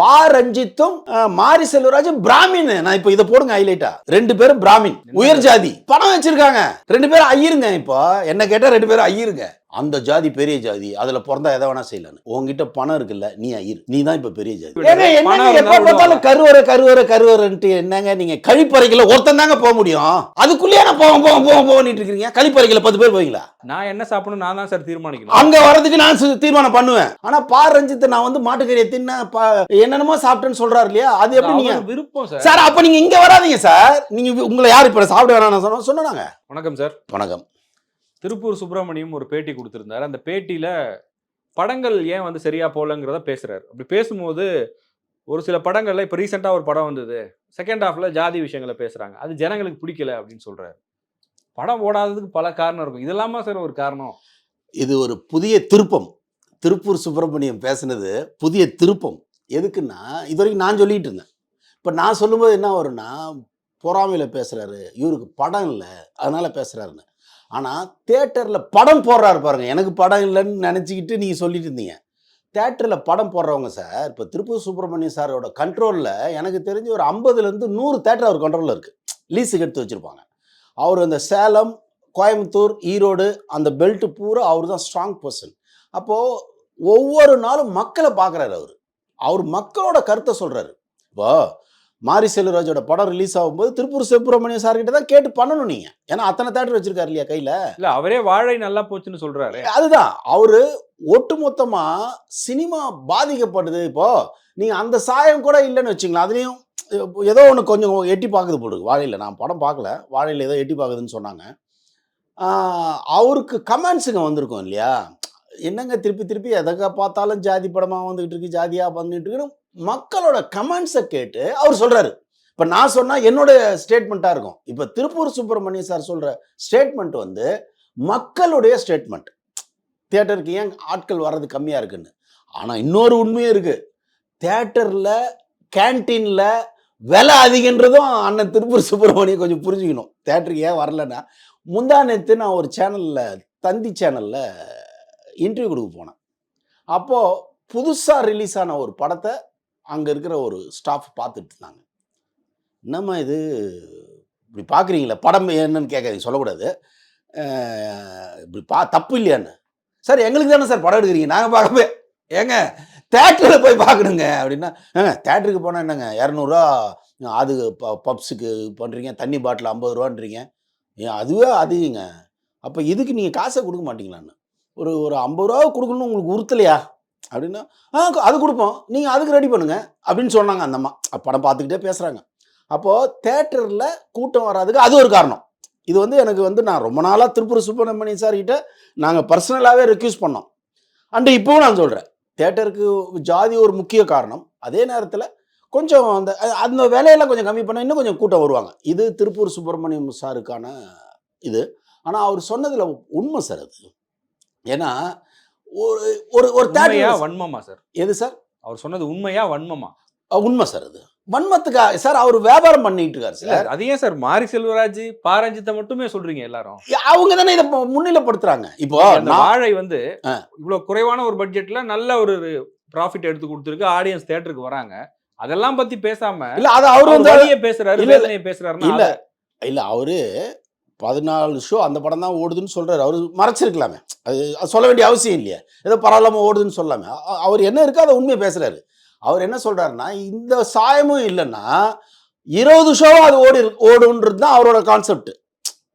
பா ரஞ்சித்தும் மாரி செல்வராஜும் பிராமின். நான் இப்போ இதை போடுங்க ஹைலைட்டா ரெண்டு பேரும் பிராமின். உயர் ஜாதி. பணம் வச்சிருக்காங்க. ரெண்டு பேரும் ஐயிருங்க இப்போ. என்ன கேட்டா ரெண்டு பேரும் ஐயிருங்க. அந்த ஜாதி பெரிய ஜாதி அதுல பிறந்தா எதை வேணா செய்யலாம் உங்ககிட்ட பணம் இருக்குல்ல நீ ஐயர் நீ தான் இப்ப பெரிய ஜாதி. எப்ப பார்த்தாலும். கருவறை கருவறை கருவறைன்ட்டு என்னங்க நீங்க கழிப்பறைக்குள்ள ஒருத்தன் தாங்க போக முடியும்? அதுக்குள்ளேயே நான் போவோம் போவோம் போவோம் போவோம்னு இருக்கீங்க கழிப்பறைக்குள்ள பத்து பேர் போவீங்களா? நான் என்ன சாப்பிடணும் நான் தான் சார் தீர்மானிக்கணும். அங்க வர்றதுக்கு நான் தீர்மானம் பண்ணுவேன். ஆனா பா ரஞ்சித் நான் வந்து மாட்டுக்கறியை தின்ன பா- என்னென்னமோ சாப்பிட்டேன்னு சொல்றாரு இல்லையா? அது எப்படி நீங்க? விருப்பம் சார். சார் அப்ப நீங்க இங்க வராதீங்க சார். நீங்க உங்களை யார் இப்ப சாப்பிட வேணாம் சொன்ன சொன்னாங்க வணக்கம் சார். வணக்கம். திருப்பூர் சுப்பிரமணியம் ஒரு பேட்டி கொடுத்துருந்தாரு. அந்த பேட்டியில் படங்கள் ஏன் வந்து சரியா போகலங்கிறத பேசுறாரு. அப்படி பேசும்போது ஒரு சில படங்கள்ல இப்போ ரீசெண்டாக ஒரு படம் வந்தது. செகண்ட் ஹாஃப்ல ஜாதி விஷயங்களை பேசுறாங்க. அது ஜனங்களுக்கு பிடிக்கல அப்படின்னு சொல்றாரு. படம் ஓடாததுக்கு பல காரணம் இருக்கும். இதெல்லாமா சார் ஒரு காரணம். இது ஒரு புதிய திருப்பம். திருப்பூர் சுப்பிரமணியம் பேசுனது புதிய திருப்பம். எதுக்குன்னா இது வரைக்கும் நான் சொல்லிட்டு இருந்தேன். இப்போ நான் சொல்லும்போது என்ன வரும்னா பொறாமையில் பேசுகிறாரு இவருக்கு படம் இல்லை. அதனால் பேசுகிறாருன்னு ஆனால் தேட்டரில் படம் போடுறாரு பாருங்க. எனக்கு படம் இல்லைன்னு நினச்சிக்கிட்டு நீங்கள் சொல்லிட்டு இருந்தீங்க. தேட்டரில் படம் போடுறவங்க சார் இப்போ திருப்பூர் சுப்பிரமணியம் சாரோட கண்ட்ரோலில் எனக்கு தெரிஞ்சு ஒரு ஐம்பதுலேருந்து நூறு தேட்டர் அவர் கண்ட்ரோலில் இருக்குது லீஸுக்கு எடுத்து வச்சுருப்பாங்க. அவர் அந்த சேலம் கோயம்புத்தூர் ஈரோடு அந்த பெல்ட் பூரா அவர் தான் ஸ்ட்ராங் பர்சன் அப்போது ஒவ்வொரு நாளும் மக்களை பார்க்குறாரு அவர். அவர் மக்களோட கருத்தை சொல்கிறாரு இப்போ மாரி செல்வராஜோட படம் ரிலீஸ் ஆகும்போது திருப்பூர் சுப்பிரமணியம் சார்கிட்ட தான் கேட்டு பண்ணணும் நீங்கள் ஏன்னா அத்தனை தேட்டர் வச்சிருக்காரு இல்லையா கையில்? இல்ல அவரே வாழை நல்லா போச்சுன்னு சொல்றாரு. அதுதான். அவரு ஒட்டுமொத்தமா சினிமா பாதிக்கப்படுது இப்போ. நீங்க அந்த சாயம் கூட இல்லைன்னு வச்சுங்களேன் அதுலயும் ஏதோ ஒன்று கொஞ்சம் எட்டி பார்க்குது போடுது வாழையில். நான் படம் பார்க்கல. வாழையில் ஏதோ எட்டி பார்க்குதுன்னு சொன்னாங்க. அவருக்கு கமெண்ட்ஸுங்க வந்திருக்கும் இல்லையா? என்னங்க திருப்பி திருப்பி எதங்க பார்த்தாலும் ஜாதி படமாக வந்துகிட்டு இருக்கு ஜாதியாக வந்துட்டு இருக்குன்னு மக்களோட கமெண்ட்ஸை கேட்டு அவர் சொல்றாரு. இப்போ நான் சொன்னால் என்னோட ஸ்டேட்மெண்ட்டாக இருக்கும். இப்போ திருப்பூர் சுப்பிரமணியம் சார் சொல்கிற ஸ்டேட்மெண்ட் வந்து மக்களுடைய ஸ்டேட்மெண்ட் தியேட்டருக்கு ஏன் ஆட்கள் வர்றது கம்மியாக இருக்குன்னு? ஆனால் இன்னொரு உண்மையும் இருக்கு. தேட்டரில் கேன்டீனில் விலை அதிகன்றதும் அண்ணன் திருப்பூர் சுப்பிரமணியம் கொஞ்சம் புரிஞ்சுக்கணும். தியேட்டருக்கு ஏன் வரலன்னா முந்தா நேற்று நான் ஒரு சேனலில் தந்தி சேனலில் இன்டர்வியூ கொடுக்க போனேன். அப்போது புதுசாக ரிலீஸ் ஆன ஒரு படத்தை அங்கே இருக்கிற ஒரு ஸ்டாஃப் பார்த்துட்டு இருந்தாங்க என்னம்மா இது? இப்படி பார்க்குறீங்களே? படம் என்னன்னு கேட்காதீங்க சொல்லக்கூடாது. இப்படி பா தப்பு இல்லையான்னு. சார் எங்களுக்கு தானே சார் படம் எடுக்கிறீங்க? நாங்கள் பார்க்கவே ஏங்க தேட்டரில் போய் பார்க்கணுங்க அப்படின்னா தேட்டருக்கு போனால் என்னங்க? இரநூறுவா அது ப பப்ஸுக்கு பண்ணுறீங்க தண்ணி பாட்டில் ஐம்பது ரூபான்றீங்க ஏன் அதுவே அதிகங்க. அப்போ இதுக்கு நீங்கள் காசை கொடுக்க மாட்டீங்களான்னு. ஒரு ஒரு ஐம்பது ரூபா கொடுக்கணும்னு உங்களுக்கு உறுத்தலையா? அப்படின்னா ஆ அது கொடுப்போம். நீங்கள் அதுக்கு ரெடி பண்ணுங்க. அப்படின்னு சொன்னாங்க அந்த அம்மா. படம் பார்த்துக்கிட்டே பேசுகிறாங்க அப்போது தேட்டரில் கூட்டம் வராதுக்கு அது ஒரு காரணம். இது வந்து எனக்கு வந்து நான் ரொம்ப நாளாக திருப்பூர் சுப்பிரமணியம் சார்கிட்ட நாங்கள் பர்சனலாகவே ரெக்யூஸ் பண்ணோம். அண்டு இப்போவும் நான் சொல்கிறேன் தேட்டருக்கு ஜாதி ஒரு முக்கிய காரணம். அதே நேரத்தில் கொஞ்சம் அந்த அந்த வேலையெல்லாம் கொஞ்சம் கம்மி பண்ணால் இன்னும் கொஞ்சம் கூட்டம் வருவாங்க. இது திருப்பூர் சுப்பிரமணியம் சாருக்கான இது. ஆனால் அவர் சொன்னதில் உண்மை சார் அது. ஏன்னா ஒரு ஒரு ஒரு தேட்டர் வன்மமா சார்? எது சார்? அவர் சொன்னது உண்மையா வன்மமா? உண்மை சார் அது. வன்மத்துக்கா சார் அவர் வியாபாரம் பண்ணிட்டு இருக்காரு சார். அது ஏன் சார்? மாரி செல்வராஜ் பாரஞ்சித்தை மட்டுமே சொல்றீங்க எல்லாரும். அவங்க தானே இதை முன்னிலைப்படுத்துறாங்க. இப்போ வாழை வந்து. இவ்வளவு குறைவான ஒரு பட்ஜெட்ல நல்ல ஒரு ப்ராஃபிட் எடுத்து கொடுத்துருக்கு ஆடியன்ஸ் தியேட்டருக்கு வராங்க. அதெல்லாம் பத்தி பேசாம இல்ல அது அவரு வந்து பேசுறாரு இல்ல, பேசுறாருன்னா இல்ல. இல்ல அவரு பதினாலு ஷோ அந்த படம் தான் ஓடுதுன்னு சொல்கிறார் அவர் மறைச்சிருக்கலாமே. அது சொல்ல வேண்டிய அவசியம் இல்லையா. ஏதோ பரவாயில்லாமல் ஓடுதுன்னு சொல்லாமே. அவர் என்ன இருக்கோ அதை உண்மையை பேசுகிறாரு அவர் என்ன சொல்கிறாருன்னா இந்த சாயமும் இல்லைன்னா இருபது ஷோவும் அது ஓடி ஓடுன்றது தான் அவரோட கான்செப்ட்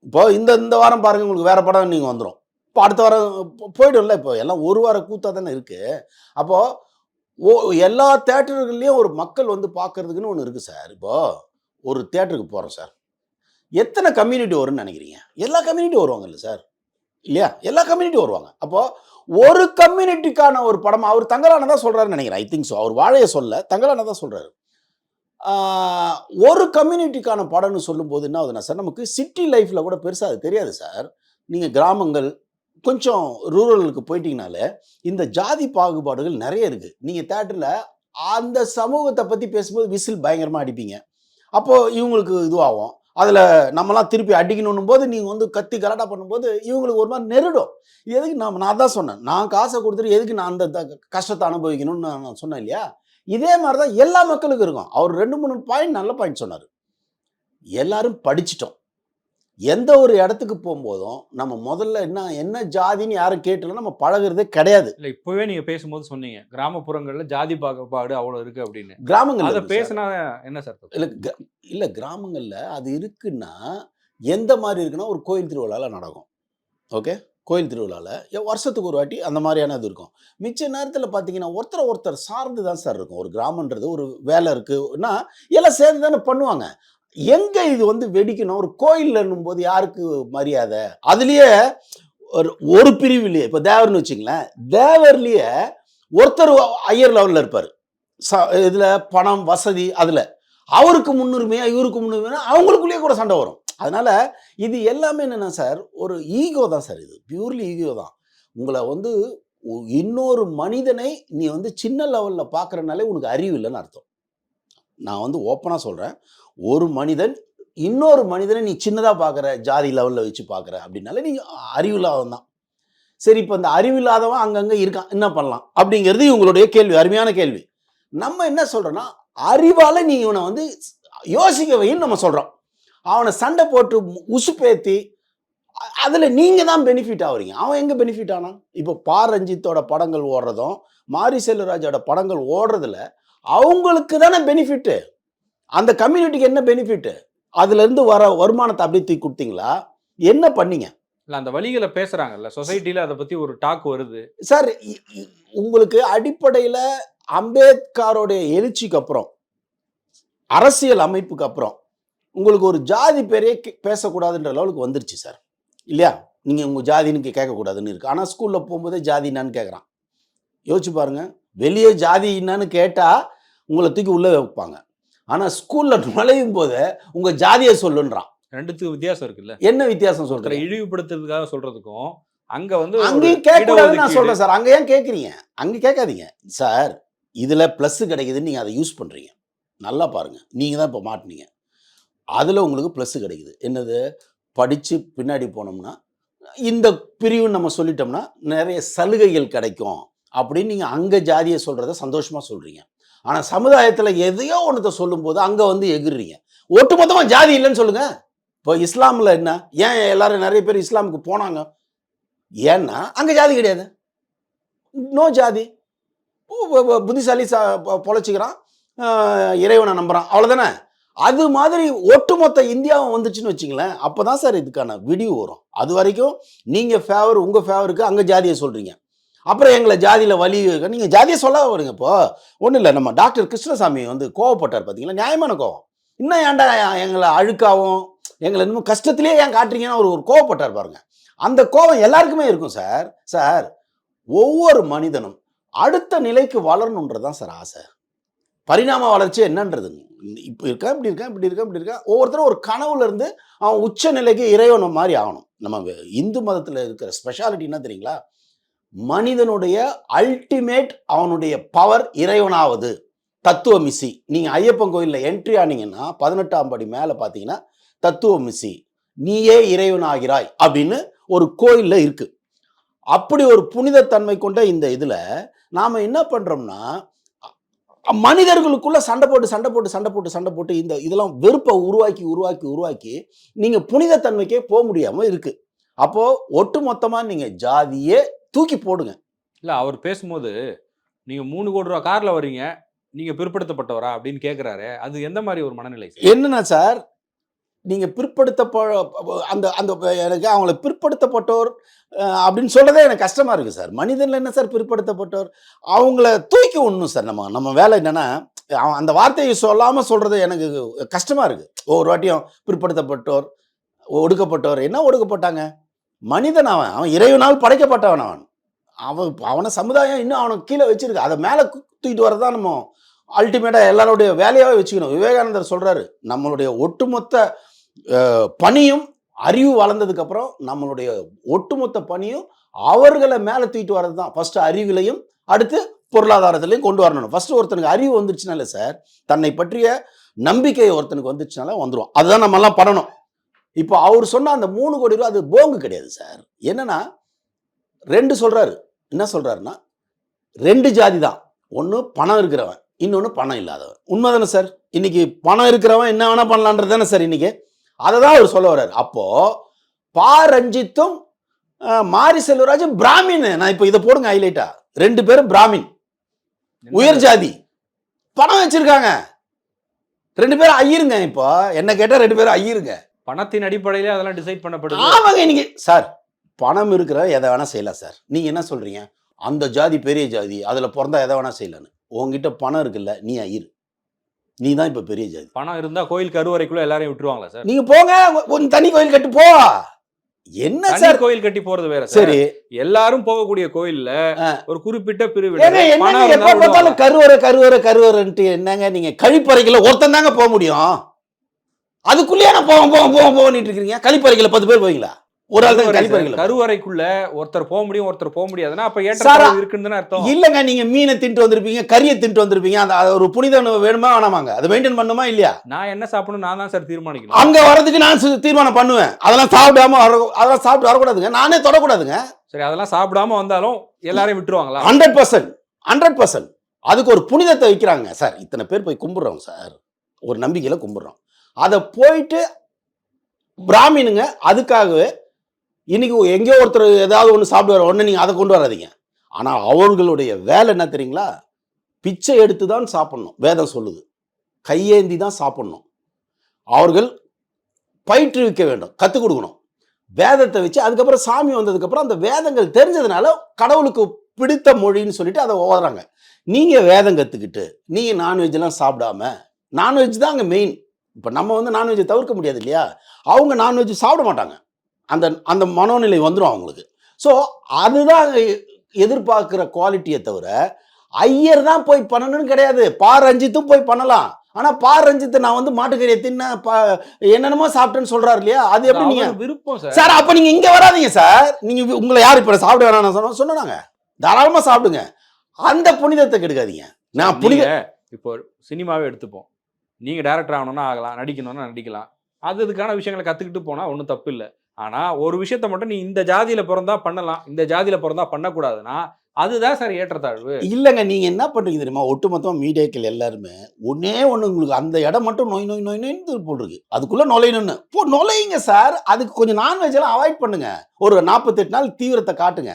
இப்போ இந்த இந்த வாரம் பாருங்கள் உங்களுக்கு வேறு படம் நீங்கள் வந்துடும் இப்போ அடுத்த வாரம் போ- போயிடும்ல இப்போ. எல்லாம் ஒரு வாரம் கூத்தா தானே இருக்குது அப்போது ஓ எல்லா தேட்டர்கள்லேயும் ஒரு மக்கள் வந்து பார்க்கறதுக்குன்னு ஒன்று இருக்குது சார். இப்போ ஒரு தேட்டருக்கு போகிறோம் சார். எத்தனை கம்யூனிட்டி வரும்னு நினைக்கிறீங்க? எல்லா கம்யூனிட்டி வருவாங்கல்ல சார் இல்லையா? எல்லா கம்யூனிட்டி வருவாங்க. அப்போது ஒரு கம்யூனிட்டிக்கான ஒரு படம் அவர் தங்கலான தான் சொல்கிறாருன்னு நினைக்கிறேன். ஐ திங்க் ஸோ அவர் வாழைய சொல்ல தங்கலான தான் சொல்கிறாரு ஒரு கம்யூனிட்டிக்கான படம்னு சொல்லும்போது என்ன ஆகுதுன்னா சார் நமக்கு சிட்டி லைஃப்பில் கூட பெருசாக அது தெரியாது சார் நீங்கள் கிராமங்கள் கொஞ்சம் ரூரலுக்கு போயிட்டீங்கனாலே இந்த ஜாதி பாகுபாடுகள் நிறைய இருக்குது நீங்கள் தேட்டரில் அந்த சமூகத்தை பற்றி பேசும்போது விசில் பயங்கரமாக அடிப்பீங்க. அப்போது இவங்களுக்கு இதுவாகும். அதில் நம்மலாம் திருப்பி அடிக்கணும் போது நீங்கள் வந்து கத்தி கலாட்டா பண்ணும்போது இவங்களுக்கு ஒரு மாதிரி நெருடும். இது எதுக்கு நான் நான் தான் சொன்னேன். நான் காசை கொடுத்துட்டு எதுக்கு நான் அந்த கஷ்டத்தை அனுபவிக்கணும்னு நான் நான் சொன்னேன் இல்லையா? இதே மாதிரி தான் எல்லா மக்களுக்கும் இருக்கும். அவர் ரெண்டு மூணு பாயிண்ட் நல்ல பாயிண்ட் சொன்னார். எல்லாரும் படிச்சிட்டோம். எந்த ஒரு இடத்துக்கு போகும்போதும் நம்ம முதல்ல என்ன என்ன ஜாதின்னு யாரும் கேட்டல நம்ம பழகுறதே கிடையாது. இல்ல இப்பவே நீங்க பேசும்போது சொன்னீங்க கிராமப்புறங்கள்ல ஜாதி பாகுபாடு அவ்வளவு இருக்கு அப்படின்னு. கிராமங்கள்ல அத. பேசினா என்ன சார்? இல்ல இல்ல கிராமங்கள்ல அது இருக்குன்னா எந்த மாதிரி இருக்குன்னா ஒரு கோயில் திருவிழால நடக்கும். ஓகே? கோயில் திருவிழால எ- வருஷத்துக்கு ஒரு வாட்டி அந்த மாதிரியான இது இருக்கும். மிச்ச நேரத்தில் பார்த்தீங்கன்னா ஒருத்தர் ஒருத்தர் சார்ந்து தான் சார் இருக்கும். ஒரு கிராமன்றது ஒரு வேலை இருக்குன்னா எல்லாம் சேர்ந்து தானே பண்ணுவாங்க. எங்க இது வந்து வெடிக்கணும்? ஒரு கோயில்ல போது யாருக்கு மரியாதை? அதுலயே ஒரு ஒரு பிரிவுலயே இப்போ தேவர்னு வச்சுங்களேன் தேவர்லயே ஒருத்தர் ஐயர் லெவலில் இருப்பார். ச இதில் பணம் வசதி அதில். அவருக்கு முன்னுரிமையாக இவருக்கு முன்னுரிமையா அவங்களுக்குள்ளேயே கூட சண்டை வரும். அதனால் இது எல்லாமே என்னென்னா சார் ஒரு ஈகோ தான் சார் இது. பியூர்லி ஈகோ தான். உங்களை வந்து இன்னொரு மனிதனை நீ வந்து சின்ன லெவலில் பார்க்குறனாலே உனக்கு அறிவு இல்லைன்னு அர்த்தம். நான் வந்து ஓப்பனாக சொல்கிறேன் ஒரு மனிதன் இன்னொரு மனிதனை நீ சின்னதாக பார்க்குற ஜாதி லெவலில் வச்சு பார்க்குற அப்படின்னாலே நீ அறிவில்லாதவன் தான் சரி இப்போ இந்த அறிவில்லாதவன் அங்கங்கே இருக்கான் என்ன பண்ணலாம்? அப்படிங்கிறது இவங்களுடைய கேள்வி அருமையான கேள்வி. நம்ம என்ன சொல்கிறோன்னா அறிவால் நீ இவனை வந்து யோசிக்க வைன்னு நம்ம சொல்கிறோம் அவனை சண்டை போட்டு உசுப்பேத்தி அதில் நீங்கள் தான் பெனிஃபிட் ஆகுறீங்க அவன் எங்கே பெனிஃபிட் ஆனான்? இப்போ பா ரஞ்சித்தோட படங்கள் ஓடுறதும் மாரி செல்வராஜோட படங்கள் ஓடுறதுல அவங்களுக்கு தானே பெனிஃபிட்டு அந்த கம்யூனிட்டிக்கு என்ன பெனிஃபிட் அதுல இருந்து வர வருமானத்தை அப்படியே தூக்கி கொடுத்தீங்களா? என்ன பண்ணீங்க? இல்ல அந்த வழிகளை பேசுறாங்கல்ல சொசைட்டில அதை பத்தி ஒரு டாக் வருது. சார் உங்களுக்கு அடிப்படையில் அம்பேத்கருடைய எழுச்சிக்கு அப்புறம் அரசியல் அமைப்புக்கு அப்புறம் உங்களுக்கு ஒரு ஜாதி பேரே கே- பேசக்கூடாதுன்ற லெவலுக்கு வந்துருச்சு சார் இல்லையா? நீங்கள் உங்கள் ஜாதின்னு கேட்கக்கூடாதுன்னு இருக்கு. ஆனால் ஸ்கூலில் போகும்போதே ஜாதி என்னன்னு கேட்குறான். யோசிச்சு பாருங்க. வெளியே ஜாதி என்னன்னு கேட்டால் உங்களை தூக்கி உள்ளே வைப்பாங்க. ஆனால் ஸ்கூலில் நுழையும் போது உங்கள் ஜாதியை சொல்லுன்றான். ரெண்டுத்துக்கு வித்தியாசம் இருக்குல்ல. என்ன வித்தியாசம் சொல்கிறேன் இழிவுபடுத்துறதுக்காக சொல்றதுக்கும் அங்க வந்து அங்கேயும் கேட்கக்கூடாதுன்னு நான் சொல்றேன் சார். அங்க ஏன் கேட்குறீங்க? அங்க கேட்காதீங்க. சார் இதுல ப்ளஸ் கிடைக்குதுன்னு நீங்க அதை யூஸ் பண்றீங்க. நல்லா பாருங்க. நீங்க தான் இப்போ மாட்டினீங்க. அதுல உங்களுக்கு ப்ளஸ் கிடைக்குது. என்னது? படிச்சு பின்னாடி போனோம்னா இந்த பிரிவு நம்ம சொல்லிட்டோம்னா நிறைய சலுகைகள் கிடைக்கும். அப்படின்னு நீங்க அங்க ஜாதியை சொல்றத சந்தோஷமா சொல்றீங்க. ஆனா சமுதாயத்துல எதையோ ஒன்றத்தை சொல்லும்போது அங்க வந்து எகிர்றீங்க. ஒட்டுமொத்தமா ஜாதி இல்லைன்னு சொல்லுங்க. இப்போ இஸ்லாமில் என்ன? ஏன் எல்லாரும் நிறைய பேர் இஸ்லாமுக்கு போனாங்க? ஏன்னா அங்கே ஜாதி கிடையாது. நோ ஜாதி. புத்திசாலி சா பொழைச்சிக்கிறான். இறைவனை நம்புறான். அவ்வளோதானே அது மாதிரி ஒட்டுமொத்த இந்தியாவும் வந்துச்சுன்னு வச்சுங்களேன் அப்போ தான் சார் இதுக்கான விடிவு வரும். அது வரைக்கும் நீங்கள் ஃபேவர் உங்கள் ஃபேவருக்கு அங்கே ஜாதியை சொல்கிறீங்க அப்புறம் எங்களை ஜாதியில் வலி நீங்கள் ஜாதியை சொல்ல வருங்க இப்போ. ஒன்றும் இல்லை நம்ம டாக்டர் கிருஷ்ணசாமி வந்து கோவப்பட்டார் பார்த்தீங்களா நியாயமான கோவம். இன்னும் ஏன்டா எங்களை அழுக்காவும் எங்களை இன்னும் கஷ்டத்திலே ஏன் காட்டுறீங்கன்னு அவர் ஒரு கோவப்பட்டார் பாருங்க. அந்த கோவம் எல்லாருக்குமே இருக்கும் சார். சார் ஒவ்வொரு மனிதனும் அடுத்த நிலைக்கு வளரணுன்றது தான் சார் ஆசை. பரிணாம வளர்ச்சி என்னன்றது. இப்போ இருக்கா இப்படி இருக்கா இப்படி இருக்கா இப்படி இருக்கா? ஒவ்வொருத்தரும் ஒரு கனவுல இருந்து அவன் உச்ச நிலைக்கு இறைவன மாதிரி ஆகணும். நம்ம இந்து மதத்தில் இருக்கிற ஸ்பெஷாலிட்டி என்ன தெரியுங்களா? மனிதனுடைய அல்டிமேட் அவனுடைய பவர் இறைவனாவது. தத்துவமிசி. நீங்கள் ஐயப்பன் கோயிலில் என்ட்ரி ஆனீங்கன்னா பதினெட்டாம் படி மேலே பார்த்தீங்கன்னா தத்துவமிசி. நீயே இறைவனாகிறாய் அப்படின்னு ஒரு கோயிலில் இருக்குது அப்படி ஒரு புனிதத்தன்மை கொண்ட இந்த இதில் நாம் என்ன பண்ணுறோம்னா மனிதர்களுக்குள்ள சண்டை போட்டு சண்டை போட்டு சண்டை போட்டு சண்டை போட்டு இந்த இதெல்லாம் வெறுப்பை உருவாக்கி உருவாக்கி உருவாக்கி நீங்கள் புனிதத்தன்மைக்கே போக முடியாமல் இருக்குது அப்போது ஒட்டு மொத்தமாக நீங்கள் ஜாதியே தூக்கி போடுங்க. இல்ல அவர் பேசும்போது நீங்க மூணு கோடி ரூபா கார்ல வர்றீங்க நீங்க பிற்படுத்தப்பட்டவரா? அப்படின்னு கேக்குறாரு. அது எந்த மாதிரி ஒரு மனநிலை? என்னன்னா சார் நீங்கள் பிற்படுத்தப்ப அந்த அந்த எனக்கு அவங்கள பிற்படுத்தப்பட்டோர் அப்படின்னு சொல்றதே எனக்கு கஷ்டமா இருக்கு சார். மனிதன்ல என்ன சார் பிற்படுத்தப்பட்டோர்? அவங்கள தூக்கி விடணும் சார் நம்ம நம்ம வேலை என்னன்னா அவன் அந்த வார்த்தையை சொல்லாம சொல்றது எனக்கு கஷ்டமா இருக்கு. ஒவ்வொரு வாட்டியும் பிற்படுத்தப்பட்டோர் ஒடுக்கப்பட்டோர் என்ன ஒடுக்கப்பட்டாங்க? மனிதன் அவன் அவன் இறைவனால் படைக்கப்பட்டவன் அவன். அவன் அவனை சமுதாயம் இன்னும் அவனை கீழே வச்சிருக்கு. அதை மேலே தூக்கிட்டு வரதான் நம்ம அல்டிமேட்டாக எல்லாருடைய வேலையாகவே வச்சுக்கணும். விவேகானந்தர் சொல்கிறாரு நம்மளுடைய ஒட்டுமொத்த பணியும் அறிவு வளர்ந்ததுக்கப்புறம் நம்மளுடைய ஒட்டுமொத்த பணியும் அவர்களை மேலே தூக்கிட்டு வர்றது தான் ஃபஸ்ட்டு அறிவிலையும் அடுத்து பொருளாதாரத்திலையும் கொண்டு வரணும். ஃபஸ்ட்டு ஒருத்தனுக்கு அறிவு வந்துருச்சுனால சார் தன்னை பற்றிய நம்பிக்கை ஒருத்தனுக்கு வந்துருச்சுனால வந்துடும் அதுதான் நம்மெல்லாம் பண்ணணும். இப்போ அவர் சொன்ன அந்த மூணு கோடி ரூபா அது போங்கு கிடையாது சார். என்னன்னா ரெண்டு சொல்கிறாரு என்ன சொல்றாருன்னா ரெண்டு ஜாதி தான். ஒன்று பணம் இருக்கிறவன் இன்னொன்று பணம் இல்லாதவன். உண்மைதானே சார்? இன்னைக்கு பணம் இருக்கிறவன் என்ன வேணா பண்ணலான்றது தானே சார் இன்னைக்கு? அதை தான் அவர் சொல்ல வர்றாரு. அப்போ பா ரஞ்சித்தும் மாரி செல்வராஜும் பிராமின். நான் இப்போ இதை போடுங்க ஹைலைட்டா ரெண்டு பேரும் பிராமின். உயர் ஜாதி. பணம் வச்சிருக்காங்க. ரெண்டு பேரும் ஐயிருங்க இப்போ. என்ன கேட்டா ரெண்டு பேரும் ஐயிருங்க. பணத்தின் அடிப்படையிலே அதெல்லாம் டிசைட் பண்ணப்படுது. ஆமாங்க இன்னைக்கு. சார் பணம் இருக்கிற எதை வேணா செய்யலாம் சார். நீங்க என்ன சொல்றீங்க? அந்த ஜாதி பெரிய ஜாதி அதுல பிறந்தா எதை வேணா செய்யலான்னு. உங்ககிட்ட பணம் இருக்குல்ல நீ ஐயர் நீ தான் இப்ப பெரிய ஜாதி. பணம் இருந்தா கோயில் கருவறைக்குள்ள எல்லாரையும் விட்டுருவாங்களா சார்? நீங்க போங்க உன் தனி கோயில் கட்டு போ. என்ன சார்? கோயில் கட்டி போறது வேற சார். எல்லாரும் போகக்கூடிய கோயில்ல. ஒரு குறிப்பிட்ட பிரிவு எப்ப பார்த்தாலும் கருவறை கருவறை கருவறைன்ட்டு என்னங்க நீங்க கழிப்பறைக்குள்ள ஒருத்தன் தாங்க போக முடியும்? அதுக்குள்ளேயே நான் போவோம் போவோம் போவோம் போவோம்னு இருக்கீங்க கழிப்பறைக்குள்ள பத்து பேர் போவீங்களா? ஒரு ஆள் தான் கழிப்பறைக்குள்ள கருவறைக்குள்ள ஒருத்தர் போக முடியும் ஒருத்தர் போக முடியாதுன்னா அப்ப சார், ஏற்ற இருக்குன்னு அர்த்தம்? இல்லங்க நீங்க மீனை தின்ட்டு வந்திருப்பீங்க கறியை தின்ட்டு வந்திருப்பீங்க அந்த ஒரு புனித வேணுமா வேணாமாங்க? அதை மெயின்டைன் பண்ணுமா இல்லையா? நான் என்ன சாப்பிடணும் நான் தான் சார் தீர்மானிக்கணும். அங்க வரதுக்கு நான் தீர்மானம் பண்ணுவேன். அதெல்லாம் சாப்பிடாம வர அதெல்லாம் சாப்பிட்டு வரக்கூடாதுங்க. நானே தொடக்கூடாதுங்க. சரி அதெல்லாம் சாப்பிடாம வந்தாலும் எல்லாரையும் விட்டுருவாங்களா? ஹண்ட்ரட் பர்சன்ட் ஹண்ட்ரட் பர்சன்ட் அதுக்கு ஒரு புனிதத்தை வைக்கிறாங்க. சார் இத்தனை பேர் போய் கும்பிடுறோம் சார். ஒரு நம்பிக்கையில கும்பிடுறோம். அதை போயிட்டு பிராமினுங்க அதுக்காகவே இன்னைக்கு எங்கேயோ ஒருத்தர் ஏதாவது ஒன்று சாப்பிடுவார் உடனே நீங்கள் அதை கொண்டு வராதீங்க. ஆனால் அவர்களுடைய வேலை என்ன தெரியுங்களா? பிச்சை எடுத்து தான் சாப்பிட்ணும் வேதம் சொல்லுது. கையேந்தி தான் சாப்பிட்ணும். அவர்கள் பயிற்றுவிக்க வேண்டும் கற்றுக் கொடுக்கணும். வேதத்தை வச்சு அதுக்கப்புறம் சாமி வந்ததுக்கப்புறம் அந்த வேதங்கள் தெரிஞ்சதுனால கடவுளுக்கு பிடித்த மொழின்னு சொல்லிட்டு அதை ஓதுறாங்க. நீங்கள் வேதம் கற்றுக்கிட்டு நீங்கள் நான்வெஜ்லாம் சாப்பிடாம நான்வெஜ் தான் அங்கே மெயின் இப்போ நம்ம வந்து நான்வெஜ்ஜை தவிர்க்க முடியாது இல்லையா? அவங்க நான்வெஜ் சாப்பிட மாட்டாங்க. அந்த அந்த மனோநிலை வந்துடும் அவங்களுக்கு. ஸோ அதுதான் எதிர்பார்க்குற குவாலிட்டியை தவிர ஐயர் தான் போய் பண்ணணும்னு கிடையாது. பா ரஞ்சித்தும் போய் பண்ணலாம். ஆனா பா ரஞ்சித்தை நான் வந்து மாட்டுக்கறியை தின்ன என்னென்னமோ சாப்பிட்டேன்னு சொல்றாரு இல்லையா? அது எப்படி நீங்க அவர் விருப்பம் சார். சார் அப்ப நீங்க இங்க வராதீங்க சார். நீங்க வி- உங்களை யார் இப்ப சாப்பிட வேணாம்னு சொன்னா சொன்னாங்க தாராளமா சாப்பிடுங்க. அந்த புனிதத்தை கெடுக்காதீங்க. நான் புனித இப்போ சினிமாவே எடுத்துப்போம். நீங்க டைரக்டர் ஆகணும்னா ஆகலாம். நடிக்கணும்னா நடிக்கலாம். அது இதுக்கான விஷயங்களை கத்துக்கிட்டு போனா ஒன்றும் தப்பு இல்லை. ஆனா ஒரு விஷயத்த மட்டும் நீ இந்த ஜாதியில பிறந்தா பண்ணலாம் இந்த ஜாதியில பிறந்தா பண்ணக்கூடாதுன்னா அதுதான் சார் ஏற்றத்தாழ்வு. இல்லைங்க நீங்க என்ன பண்றீங்க தெரியுமா? ஒட்டுமொத்தமா மீடியாக்கள் எல்லாருமே ஒன்னே ஒண்ணு உங்களுக்கு அந்த இடம் மட்டும் நோய் நோய் நோய் நோய்னு போட்டிருக்கு. அதுக்குள்ள நுழையணும்னு. போ நுழையுங்க சார். அதுக்கு கொஞ்சம் நான்வெஜ் எல்லாம் அவாய்ட் பண்ணுங்க. ஒரு நாற்பத்தெட்டு நாள் தீவிரத்தை காட்டுங்க.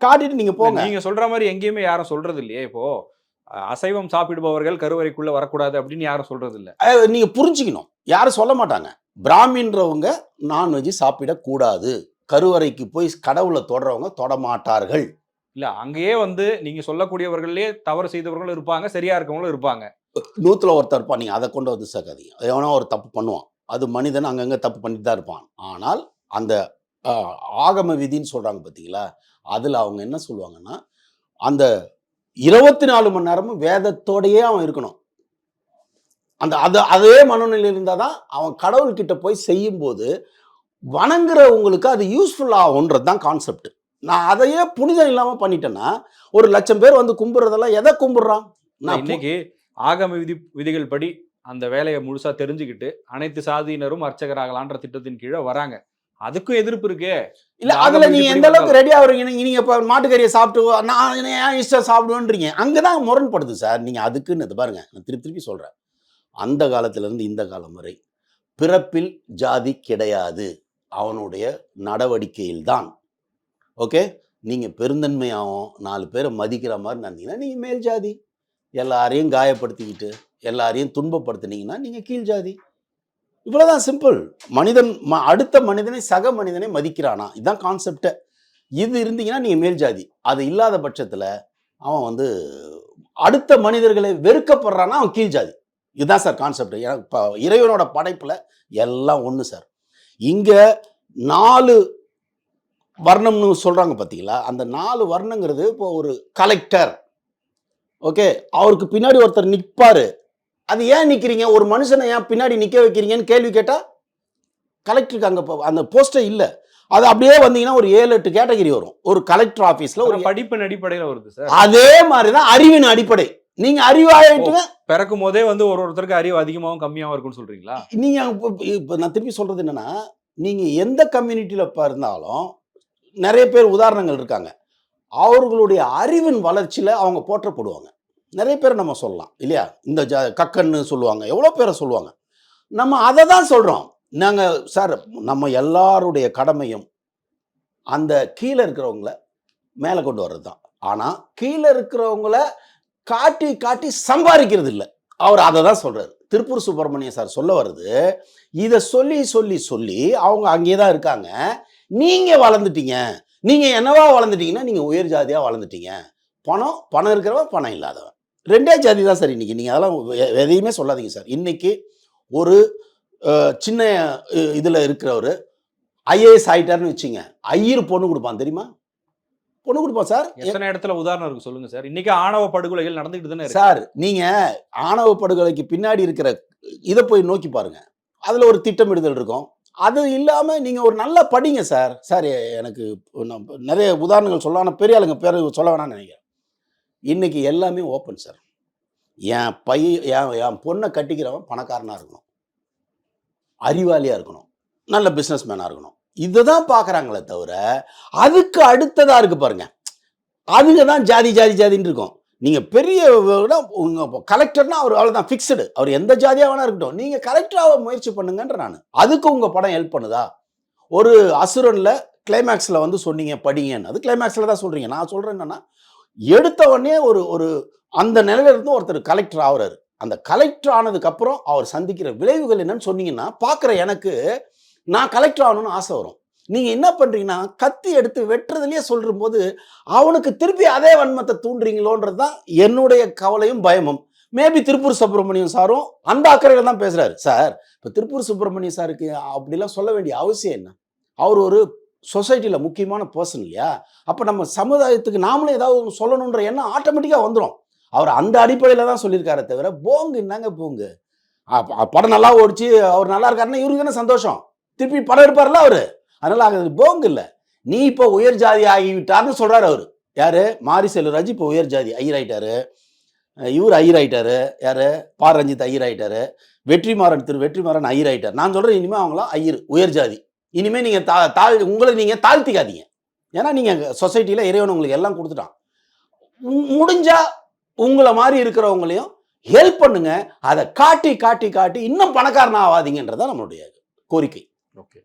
காட்டிட்டு நீங்க போங்க. நீங்க சொல்ற மாதிரி எங்கேயுமே யாரும் சொல்றது இல்லையே இப்போ. அஹ், அசைவம் சாப்பிடுபவர்கள் கருவறைக்குள்ள வரக்கூடாது அப்படின்னு யாரும் சொல்றது இல்ல அஹ் நீங்க புரிஞ்சுக்கணும். யாரும் சொல்ல மாட்டாங்க. பிராமின்றவங்க நான்வெஜ் சாப்பிடக்கூடாது. கருவறைக்கு போய் கடவுளை தொடறவங்க தொடமாட்டார்கள். இல்ல அங்கேயே வந்து நீங்க சொல்லக்கூடியவர்களே தவறு செய்தவர்களும் இருப்பாங்க சரியா இருக்கவங்களும் இருப்பாங்க. நூத்துல ஒருத்தர் இருப்பான் நீங்க அதை கொண்டு வந்து சேர்க்காதீங்க எவனோ ஒரு தப்பு பண்ணுவான். அது மனிதன் அங்கங்க தப்பு பண்ணிட்டு தான் இருப்பான். ஆனால் அந்த ஆகம விதின்னு சொல்றாங்க பார்த்தீங்களா அதுல அவங்க என்ன சொல்லுவாங்கன்னா அந்த இருபத்தி நாலு மணி நேரமும் வேதத்தோடயே அவன் இருக்கணும். அந்த அது அதே மனநிலையில் இருந்தால் தான் அவன் கடவுள்கிட்ட போய் செய்யும்போது வணங்குறவங்களுக்கு அது யூஸ்ஃபுல் ஆகுன்றது தான் கான்செப்ட் நான் அதையே புனிதம் இல்லாமல் பண்ணிட்டேன்னா ஒரு லட்சம் பேர் வந்து கும்பிட்றதெல்லாம் எதை கும்பிட்றான்? நான் இன்னைக்கு ஆகம விதி விதிகள் படி அந்த வேலையை முழுசா தெரிஞ்சுக்கிட்டு அனைத்து சாதியினரும் அர்ச்சகராகலான்ற திட்டத்தின் கீழே வராங்க. அதுக்கும் எதிர்ப்பு இருக்கே. இல்ல அதுல நீங்க எந்த அளவுக்கு ரெடி ஆகுறீங்க? நீங்க இப்ப மாட்டுக்கறியை சாப்பிட்டு நான் ஏன் இஷ்டம் சாப்பிடுவேன்றீங்க. அங்கதான் முரண்படுது சார். நீங்க அதுக்குன்னு பாருங்க. நான் திருப்பி திருப்பி சொல்றேன். அந்த காலத்திலிருந்து இந்த காலம் வரை. பிறப்பில் ஜாதி கிடையாது. அவனுடைய நடவடிக்கையில்தான். ஓகே? நீங்கள் பெருந்தன்மையாகவும் நாலு பேரை மதிக்கிற மாதிரி நடந்தீங்கன்னா நீங்கள் மேல் ஜாதி. எல்லாரையும் காயப்படுத்திக்கிட்டு எல்லாரையும் துன்பப்படுத்தினீங்கன்னா நீங்கள் கீழ் ஜாதி. இவ்வளோதான் சிம்பிள் மனிதன் ம- அடுத்த மனிதனை சக மனிதனை மதிக்கிறானா? இதுதான் கான்செப்டை இது இருந்தீங்கன்னா நீங்கள் மேல் ஜாதி. அது இல்லாத பட்சத்தில் அவன் வந்து அடுத்த மனிதர்களை வெறுக்கப்படுறான்னா அவன் கீழ் ஜாதி. இதுதான் சார் கான்செப்ட் எனக்கு இப்போ இறைவனோட படைப்புல எல்லாம் ஒன்று சார். இங்க நாலு வர்ணம்னு சொல்றாங்க பார்த்தீங்களா அந்த நாலு வர்ணங்கிறது இப்போ ஒரு கலெக்டர் ஓகே? அவருக்கு பின்னாடி ஒருத்தர் நிற்பாரு அது ஏன் நிற்கிறீங்க ஒரு மனுஷனை ஏன் பின்னாடி நிற்க வைக்கிறீங்கன்னு கேள்வி கேட்டால் கலெக்டருக்கு அங்கே அந்த போஸ்டே இல்லை. அது அப்படியே வந்தீங்கன்னா ஒரு ஏழு எட்டு கேட்டகரி வரும். ஒரு கலெக்டர் ஆஃபீஸில் ஒரு படிப்பின் அடிப்படையில வருது சார். அதே மாதிரி தான் அறிவின் அடிப்படை. நீங்கள் அறிவாயிட்டுங்க. பிறக்கும் போதே வந்து ஒரு ஒருத்தருக்கு அறிவு அதிகமாகவும் கம்மியாகவும் இருக்கும்னு சொல்றீங்களா? நீங்கள் இப்போ நான் திருப்பி சொல்கிறது என்னன்னா நீங்கள் எந்த கம்யூனிட்டியில் இப்போ இருந்தாலும் நிறைய பேர் உதாரணங்கள் இருக்காங்க. அவர்களுடைய அறிவின் வளர்ச்சியில் அவங்க போற்றப்படுவாங்க. நிறைய பேர் நம்ம சொல்லலாம் இல்லையா? இந்த ஜா கக்கன்னு சொல்லுவாங்க எவ்வளோ பேரை சொல்லுவாங்க. நம்ம அதை தான் சொல்கிறோம் நாங்கள் சார் நம்ம எல்லாருடைய கடமையும் அந்த கீழே இருக்கிறவங்கள மேலே கொண்டு வர்றது தான் ஆனால் கீழே இருக்கிறவங்கள காட்டி காட்டி சம்பாதிக்கிறது இல்லை அவர் அதை தான் சொல்கிறார் திருப்பூர் சுப்பிரமணியம் சார் சொல்ல வருது இதை சொல்லி சொல்லி சொல்லி அவங்க அங்கேயே தான் இருக்காங்க. நீங்கள் வளர்ந்துட்டீங்க. நீங்கள் என்னவா வளர்ந்துட்டீங்கன்னா நீங்கள் உயர் ஜாதியாக வளர்ந்துட்டீங்க. பணம் பணம் இருக்கிறவன் பணம் இல்லாதவன். ரெண்டே ஜாதி தான் சார் இன்னைக்கு. நீங்கள் அதெல்லாம் எதையுமே சொல்லாதீங்க சார். இன்னைக்கு ஒரு சின்ன இதில் இருக்கிறவர் ஐஏஎஸ் ஆகிட்டார்னு வச்சுங்க. ஐயர் பொண்ணு கொடுப்பான் தெரியுமா? பொண்ணு கொடுப்பான் சார். எத்தனை இடத்துல உதாரணம் இருக்கு சொல்லுங்க சார். இன்னைக்கு ஆணவ படுகொலைகள் நடந்துகிட்டு தானே சார் நீங்க ஆணவ படுகொலைக்கு பின்னாடி இருக்கிற இதை போய் நோக்கி பாருங்க. அதுல ஒரு திட்டமிடுதல் இருக்கும். அது இல்லாம நீங்க ஒரு நல்லா படிங்க சார். சார் எனக்கு நிறைய உதாரணங்கள் சொல்ல ஆனால் பெரிய ஆளுங்க பேர் சொல்ல வேணாம்னு நினைக்கிறேன். இன்னைக்கு எல்லாமே ஓப்பன் சார். என் பையன் என் என் பொண்ணை கட்டிக்கிறவன் பணக்காரனா இருக்கணும். அறிவாளியா இருக்கணும். நல்ல பிஸ்னஸ் மேனாக இருக்கணும். இதுதான் பார்க்குறாங்களே தவிர அதுக்கு அடுத்ததாக இருக்குது பாருங்க. அதுங்க தான் ஜாதி ஜாதி ஜாதின்னு இருக்கும். நீங்கள் பெரிய உங்கள் கலெக்டர்னா அவர் அவ்வளோதான் ஃபிக்ஸ்டு அவர் எந்த ஜாதியாக வேணா இருக்கட்டும். நீங்கள் கலெக்டராக முயற்சி பண்ணுங்கன்ற நான். அதுக்கு உங்கள் படம் ஹெல்ப் பண்ணுதா? ஒரு அசுரனில் கிளைமேக்ஸில் வந்து சொன்னீங்க படிங்கன்னு. அது கிளைமேக்ஸில் தான் சொல்கிறீங்க நான் சொல்கிறேன் என்னன்னா எடுத்த உடனே ஒரு ஒரு அந்த நிலையில இருந்து ஒருத்தர் கலெக்டர் ஆகுறாரு. அந்த கலெக்டர் ஆனதுக்கப்புறம் அவர் சந்திக்கிற விளைவுகள் என்னன்னு சொன்னீங்கன்னா பார்க்குற எனக்கு நான் கலெக்டர் ஆகணும்னு ஆசை வரும். நீங்கள் என்ன பண்ணுறீங்கன்னா கத்தி எடுத்து வெட்டுறதுலேயே சொல்கிற போது அவனுக்கு திருப்பி அதே வன்மத்தை தூண்டுறீங்களோன்றது தான் என்னுடைய கவலையும் பயமும். மேபி திருப்பூர் சுப்பிரமணியம் சாரும் அந்த அக்கறையில் தான் பேசுகிறாரு சார் இப்போ திருப்பூர் சுப்பிரமணியம் சாருக்கு அப்படிலாம் சொல்ல வேண்டிய அவசியம் என்ன? அவர் ஒரு சொசைட்டியில் முக்கியமான பர்சன் இல்லையா? அப்போ நம்ம சமுதாயத்துக்கு நாமளும் ஏதாவது சொல்லணுன்ற எண்ணம் ஆட்டோமேட்டிக்காக வந்துடும் அவர் அந்த அடிப்படையில் தான் சொல்லியிருக்காரே தவிர போங்கு என்னங்க போங்கு. படம் நல்லா ஓடிச்சு அவர் நல்லா இருக்காருன்னா இவருக்கு என்ன சந்தோஷம். திருப்பி படம் எடுப்பார்ல அவரு. அதனால அது போங்க இல்லை. நீ இப்போ உயர் ஜாதி ஆகிவிட்டார்னு சொல்றாரு அவர். யாரு? மாரி செல்வராஜ் இப்போ உயர் ஜாதி ஐயர் ஆயிட்டாரு இவர் ஐயர் ஆயிட்டாரு யாரு? பார் ரஞ்சித் ஐயர் ஆயிட்டாரு வெற்றிமாறன் திரு வெற்றிமாறன் ஐயர் ஆயிட்டார் நான் சொல்றேன் இனிமே அவங்களாம் ஐயர் உயர் ஜாதி. இனிமே நீங்க தா தாழ் உங்களை நீங்க தாழ்த்திக்காதீங்க. ஏன்னா நீங்க சொசைட்டியில இறைவன் உங்களுக்கு எல்லாம் கொடுத்துட்டான். உம் முடிஞ்சா உங்களை மாதிரி இருக்கிறவங்களையும் ஹெல்ப் பண்ணுங்க. அதை காட்டி காட்டி காட்டி இன்னும் பணக்காரன் ஆகாதீங்கன்றதான் நம்மளுடைய கோரிக்கை. ஓகே